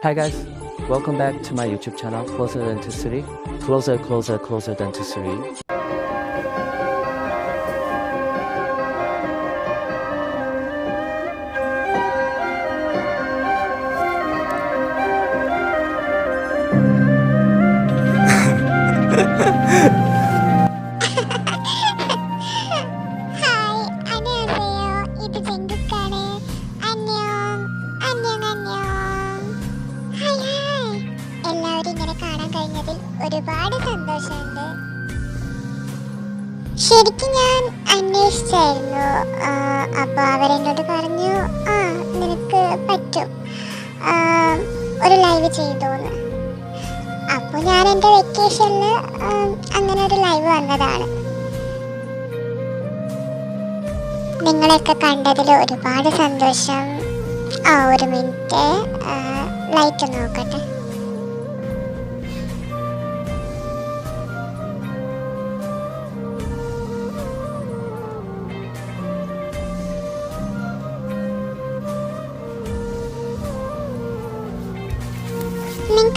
Hi guys, welcome back to my YouTube channel, Closer Than to Three. Closer, closer, closer than ഒരുപാട് സന്തോഷമുണ്ട്. ശരിക്കും ഞാൻ അന്വേഷിച്ചായിരുന്നു. ആ, അപ്പൊ അവരെന്നോട് പറഞ്ഞു ആ നിനക്ക് പറ്റും. ഒരു ലൈവ് ചെയ്തോന്ന്. അപ്പോൾ ഞാൻ എന്റെ വെക്കേഷനിൽ അങ്ങനെ ഒരു ലൈവ് വന്നതാണ്. നിങ്ങളെയൊക്കെ കണ്ടതിൽ ഒരുപാട് സന്തോഷം. ആ ഒരു മിനിറ്റ് ലൈറ്റ് നോക്കട്ടെ.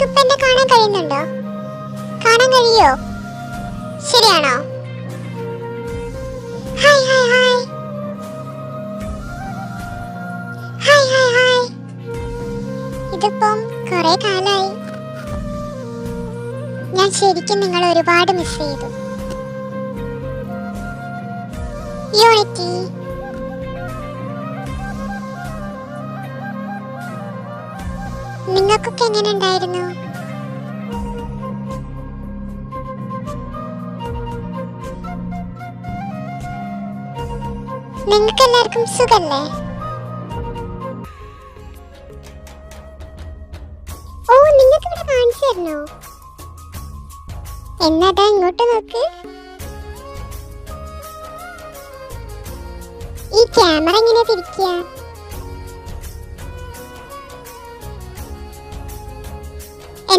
നിങ്ങൾക്ക് കാണാൻ കഴിയുന്നുണ്ടോ? കാണാൻ കഴിയോ? ശരിയാണോ? Hi hi hi. Hi hi hi. ഇതിപ്പം കുറെ കാലായി. ഞാൻ ശരിക്കും നിങ്ങൾ ഒരുപാട് മിസ് ചെയ്തു. യൂണിറ്റി നിങ്ങൾക്കൊക്കെ എങ്ങനെ ഉണ്ടായിരുന്നു നിങ്ങൾക്ക് എല്ലാവർക്കും സുഖല്ലേ? ഓ നിങ്ങൾക്ക് ഇവിടെ കാണിച്ചു തരണോ എന്നാടാ ഇങ്ങോട്ട് നോക്ക്. ഈ ക്യാമറ എങ്ങനെയാ തിരിക്കുക?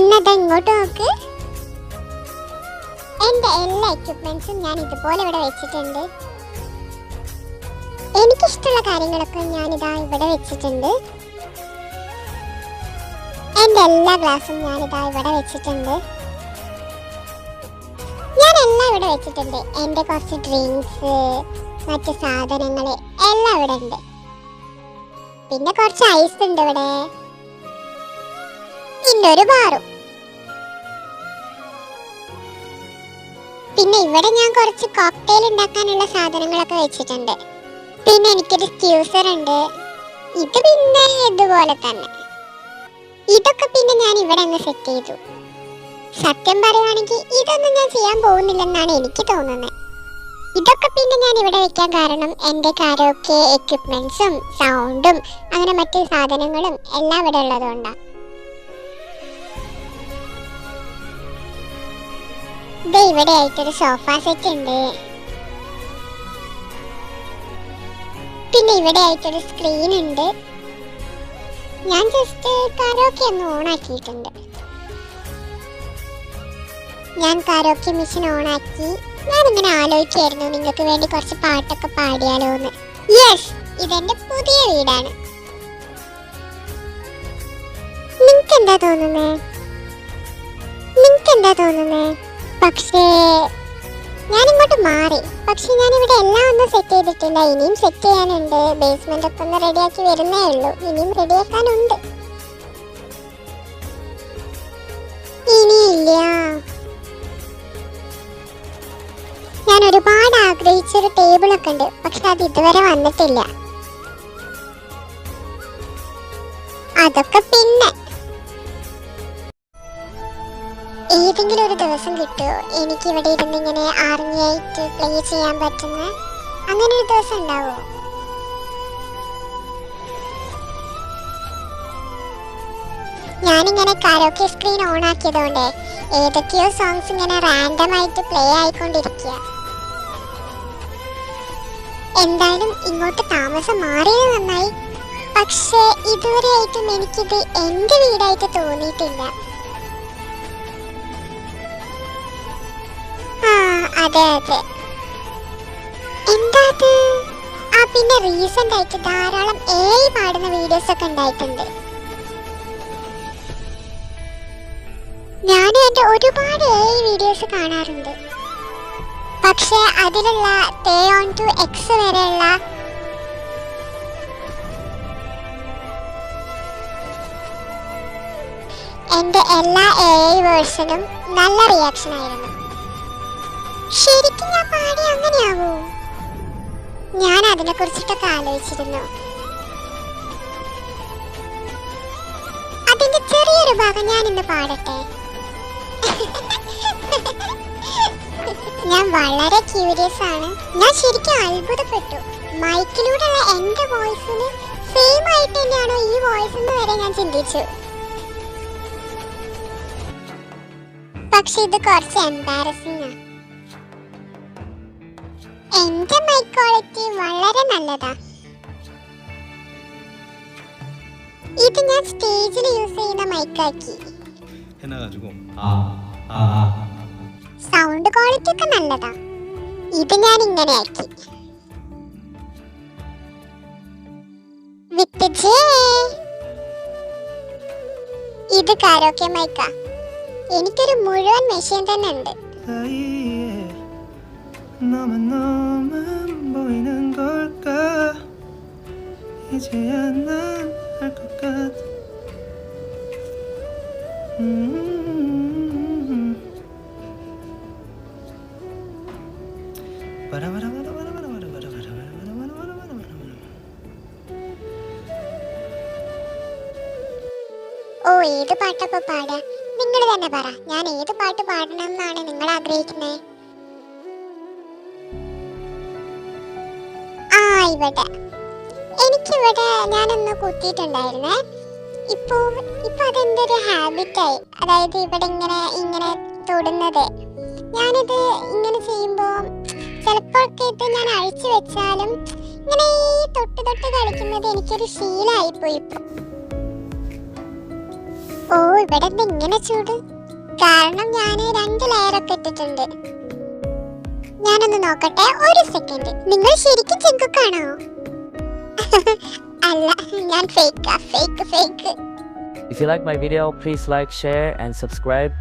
എന്നാടാ ഇങ്ങോട്ട് നോക്ക് എന്റെ എല്ലാ എക്യുപ്മെന്റ്സും ഞാൻ ഇതുപോലെ ഇവിടെ വെച്ചിട്ടുണ്ട്. എനിക്കിഷ്ടമുള്ള കാര്യങ്ങളൊക്കെ ഞാനിതാ ഇവിടെ വെച്ചിട്ടുണ്ട്. എന്റെ എല്ലാ ഗ്ലാസും ഞാനിതാ ഇവിടെ വെച്ചിട്ടുണ്ട്. ഞാൻ എല്ലാം ഇവിടെ വെച്ചിട്ടുണ്ട്. എന്റെ കുറച്ച് ഡ്രിങ്ക്സ് മറ്റ് സാധനങ്ങൾ എല്ലാം ഇവിടെ ഉണ്ട്. പിന്നെ കുറച്ച് ഐസ് ഉണ്ട് ഇവിടെ. പിന്നെ ഒരു ബാറും പിന്നെ ഇവിടെ ഞാൻ കുറച്ച് കോക്ടെയിൽ ഉണ്ടാക്കാനുള്ള സാധനങ്ങളൊക്കെ വെച്ചിട്ടുണ്ട്. പിന്നെ എനിക്കൊരു സ്ക്യൂസർ ഉണ്ട്. ഇത് പിന്നെ ഇതുപോലെ തന്നെ. ഇതൊക്കെ പിന്നെ ഞാൻ ഇവിടെ അങ്ങ് സെറ്റ് ചെയ്തു. സത്യം പറയുകയാണെങ്കിൽ ഇതൊന്നും ഞാൻ ചെയ്യാൻ പോകുന്നില്ലെന്നാണ് എനിക്ക് തോന്നുന്നത് ഇതൊക്കെ പിന്നെ ഞാൻ ഇവിടെ വെക്കാൻ കാരണം എന്റെ കാരോക്കെ എക്യുപ്മെന്റ്സും സൗണ്ടും അങ്ങനെ മറ്റു സാധനങ്ങളും എല്ലാം ഇവിടെ ഉള്ളതുകൊണ്ടാണ് ഇവിടെ ആയിട്ടൊരു സോഫ സെറ്റ് ഉണ്ട്. പിന്നെ ഇവിടെ ആയിട്ടൊരു സ്ക്രീൻ ഉണ്ട്. ഞാൻ ജസ്റ്റ് കരോക്കെ ഒന്ന് ഓൺ ആക്കിയിട്ടുണ്ട്. ഞാൻ കരോക്കെ മിഷൻ ആക്കി. ഞാനിങ്ങനെ ആലോചിക്കായിരുന്നു നിങ്ങൾക്ക് വേണ്ടി കുറച്ച് പാട്ടൊക്കെ പാടിയാലോ എന്ന് യെസ് ഇതെന്റെ പുതിയ വീടാണ്. നിങ്ങൾക്ക് എന്താ തോന്നുന്നേ? നിങ്ങൾക്ക് എന്താ തോന്നുന്നേ? പക്ഷേ ഞാൻ ഇങ്ങോട്ട് മാറി. പക്ഷെ ഇവിടെ എല്ലാം ഒന്നും സെറ്റ് ചെയ്തിട്ടില്ല. ഇനിയും സെറ്റ് ചെയ്യാനുണ്ട്. ബേസ്മെന്റ് ഒക്കെ ഒന്ന് റെഡിയാക്കി വരുന്നേ ഉള്ളൂ. ഇനിയും റെഡിയാക്കാനുണ്ട് ഇനിയില്ല. ഞാൻ ഒരുപാട് ആഗ്രഹിച്ചൊരു ടേബിൾ ഒക്കെ ഉണ്ട്. പക്ഷെ അത് ഇതുവരെ വന്നിട്ടില്ല. അതൊക്കെ പിന്നെ ഏതെങ്കിലും ഒരു ദിവസം കിട്ടുമോ എനിക്ക് ഇവിടെ ഇരുന്ന് ഇങ്ങനെ ആർമിയായിട്ട് പ്ലേ ചെയ്യാൻ പറ്റുന്ന? അങ്ങനെ ഒരു ദിവസം ഉണ്ടാവോ? ഞാനിങ്ങനെ കരോക്കെ സ്ക്രീൻ ഓൺ ആക്കിയതുകൊണ്ട് ഏതൊക്കെയോ സോങ്സ് ഇങ്ങനെ റാൻഡം ആയിട്ട് പ്ലേ ആയിക്കൊണ്ടിരിക്കുക എന്തായാലും ഇങ്ങോട്ട് താമസം മാറിയത് നന്നായി. പക്ഷേ ഇതുവരെയായിട്ടും എനിക്കിത് എന്റെ വീടായിട്ട് തോന്നിയിട്ടില്ല. അതെ അതെ. എന്താ അത്? ആ പിന്നെ റീസെന്റ് ആയിട്ട് ധാരാളം ഏ പാടുന്ന വീഡിയോസ് ഒക്കെ ഉണ്ടായിട്ടുണ്ട്. ഞാൻ എന്റെ ഒരുപാട് എ വീഡിയോസ് കാണാറുണ്ട്. പക്ഷെ അതിലുള്ള തേ ഓൺ ടു എക്സ് വരെയുള്ള എന്റെ എല്ലാ എ വേർഷനും നല്ല റിയാക്ഷൻ ആയിരുന്നു. ശരിക്കും ഞാൻ പാടി അങ്ങനെയാവോ? ഞാൻ അതിനെ കുറിച്ചിട്ടൊക്കെ ആലോചിച്ചിരുന്നു. അതിന്റെ ചെറിയൊരു ഭാഗം ഞാൻ ഇന്ന് പാടട്ടെ. ഞാൻ വളരെ ക്യൂരിയസ് ആണ്. ഞാൻ ശരിക്കും അത്ഭുതപ്പെട്ടു. മൈക്കിലൂടെയുള്ള എന്റെ വോയിസിന് സെയിം ആയിട്ട് തന്നെയാണോ ഈ വോയിസ് എന്ന് വരെ ഞാൻ ചിന്തിച്ചു. പക്ഷെ ഇത് കുറച്ച് എംബാരസിംഗ് ആണ് എന്റെ മൈക്ക് ക്വാളിറ്റി വളരെ നല്ലതാ. ഇത് ഞാൻ സ്റ്റേജിൽ യൂസ് ചെയ്യുന്ന മൈക്കാക്കി സൗണ്ട് ക്വാളിറ്റി ഒക്കെ നല്ലതാ. ഇത് ഞാൻ ഇങ്ങനെ ആക്കി. വിത്ത് ജേ ഇത് കാരോക്കെ മൈക്ക എനിക്കൊരു മുഴുവൻ മെഷീൻ തന്നെ ഉണ്ട്. 이제야 난알것 같아 음 ഓ ഏത് പാട്ടപ്പോ പാടുക നിങ്ങൾ തന്നെ പറ ഞാൻ ഏത് പാട്ട് പാടണം എന്നാണ് നിങ്ങൾ ആഗ്രഹിക്കുന്നത് ആ ഇവിടെ എനിക്കിവിടെ ഞാനൊന്ന് കുത്തിയിട്ടുണ്ടായിരുന്നേ ഇപ്പോ ഇപ്പൊ അതെന്റെ ഒരു ഹാബിറ്റായി അതായത് ഇവിടെ ഇങ്ങനെ ഇങ്ങനെ തൊടുന്നത്. ഞാനിത് ഇങ്ങനെ ചെയ്യുമ്പോൾ ചിലപ്പോഴൊക്കെ ഇത് ഞാൻ അഴിച്ചു വെച്ചാലും ഇങ്ങനെ ഈ തൊട്ട് തൊട്ട് കളിക്കുന്നത് എനിക്കൊരു ശീലമായി പോയി ഇപ്പൊ. ഓ ഇവിടെ ഇങ്ങനെ ചൂട്? കാരണം ഞാൻ രണ്ട് ലെയറൊക്കെ ഇട്ടിട്ടുണ്ട്. ഞാനൊന്ന് നോക്കട്ടെ. ഒരു സെക്കൻഡ് നിങ്ങൾ ശരിക്കും ചെങ്കുക്കാണോ അല്ല ഞാൻ ഫേക്കാ fake fake If you like my video, please like, share, and subscribe.